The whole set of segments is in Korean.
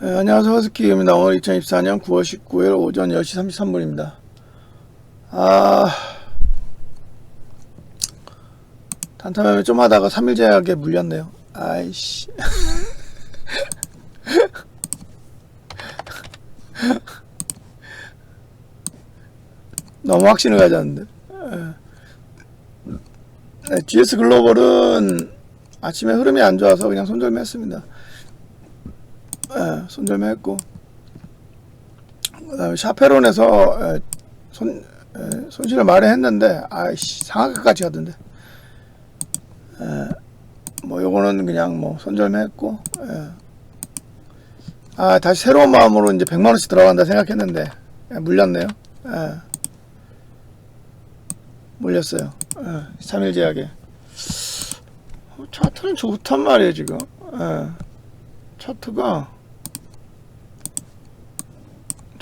네, 안녕하세요. 허스키입니다. 오늘 2024년 9월 19일 오전 10시 33분입니다. 아, 단타매매 좀 하다가 3일 제약에 물렸네요. 아이씨. 너무 확신을 가졌는데. 네, GS 글로벌은 아침에 흐름이 안 좋아서 그냥 손절매 했습니다. 예, 손절매 했고 그다음에 샤페론에서 예, 손 예, 손실을 말했는데 아이씨 상하가까지 가던데 예, 뭐 요거는 그냥 뭐 손절매 했고 예. 아 다시 새로운 마음으로 이제 100만 원씩 들어간다 생각했는데 예, 물렸네요 예. 물렸어요 예, 3일 제약에 어, 차트는 좋단 말이에요 지금 예. 차트가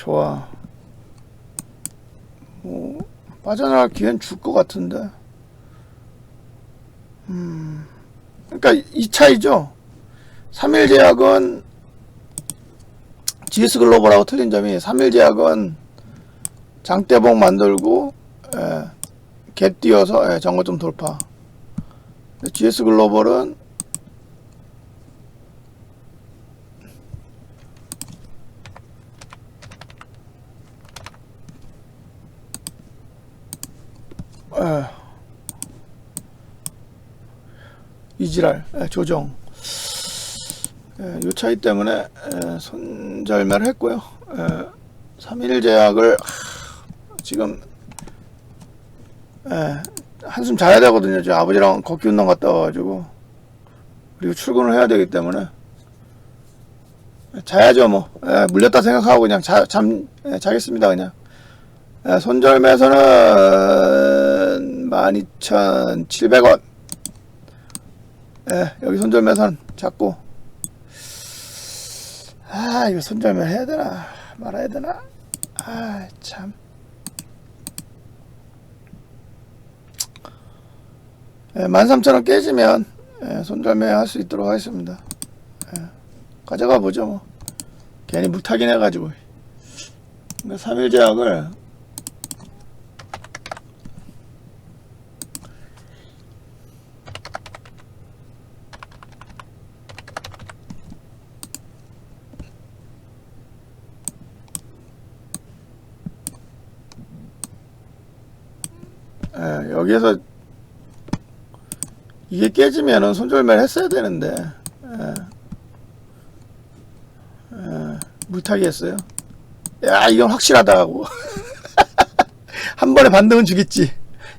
좋아. 뭐 빠져나갈 기회는 줄 것 같은데. 음. 그러니까 이 차이죠. 3일 제약은 GS 글로벌하고 틀린 점이 3일 제약은 장대봉 만들고 예, 갭 띄어서 예, 정거점 돌파. 근데 GS 글로벌은 이지랄 에, 조정. 에, 요 차이 때문에 에, 손절매를 했고요. 에, 3일 제약을 하, 지금 에, 한숨 자야 되거든요. 아버지랑 걷기 운동 갔다 와가지고. 그리고 출근을 해야 되기 때문에. 자야죠 뭐. 에, 물렸다 생각하고 그냥 자, 잠 에, 자겠습니다 그냥. 에, 손절매에서는 12,700원. 예, 여기 손절매선 잡고. 아, 이거 손절매 해야 되나? 말아야 되나? 아, 참. 예, 13,000원 깨지면 예, 손절매 할 수 있도록 하겠습니다. 예, 가져가 보죠, 뭐. 괜히 무타긴 해가지고. 그러니까 3일 제약을 예, 여기에서 이게 깨지면은 손절매를 했어야 되는데 예. 예, 물타기 했어요. 야 이건 확실하다 하고 한 번에 반등은 주겠지.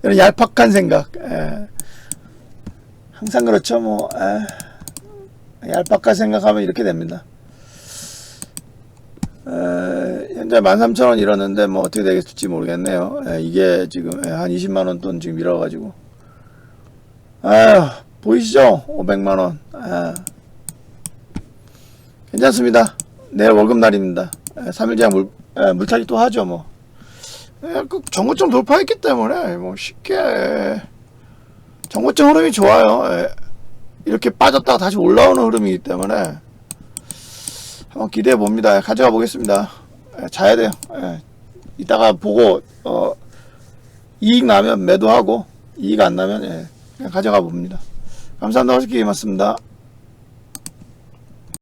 이런 얄팍한 생각. 예. 항상 그렇죠 뭐 예. 얄팍한 생각하면 이렇게 됩니다. 에, 현재 13,000원 이러는데 뭐 어떻게 되겠을지 모르겠네요. 에, 이게 지금 에, 한 20만원 돈 지금 밀어가지고. 아휴, 보이시죠? 500만원. 아, 괜찮습니다. 내일 월급날입니다. 에, 3일 제한 물, 에, 물타기 또 하죠, 뭐. 에, 그 정고점 돌파했기 때문에 뭐 쉽게 정고점 흐름이 좋아요. 에, 이렇게 빠졌다가 다시 올라오는 흐름이기 때문에 한번 기대해 봅니다. 가져가 보겠습니다. 예, 자야 돼요. 예. 이따가 보고 어, 이익 나면 매도하고 이익 안 나면 예, 그냥 가져가 봅니다. 감사합니다. 허스키 맞습니다.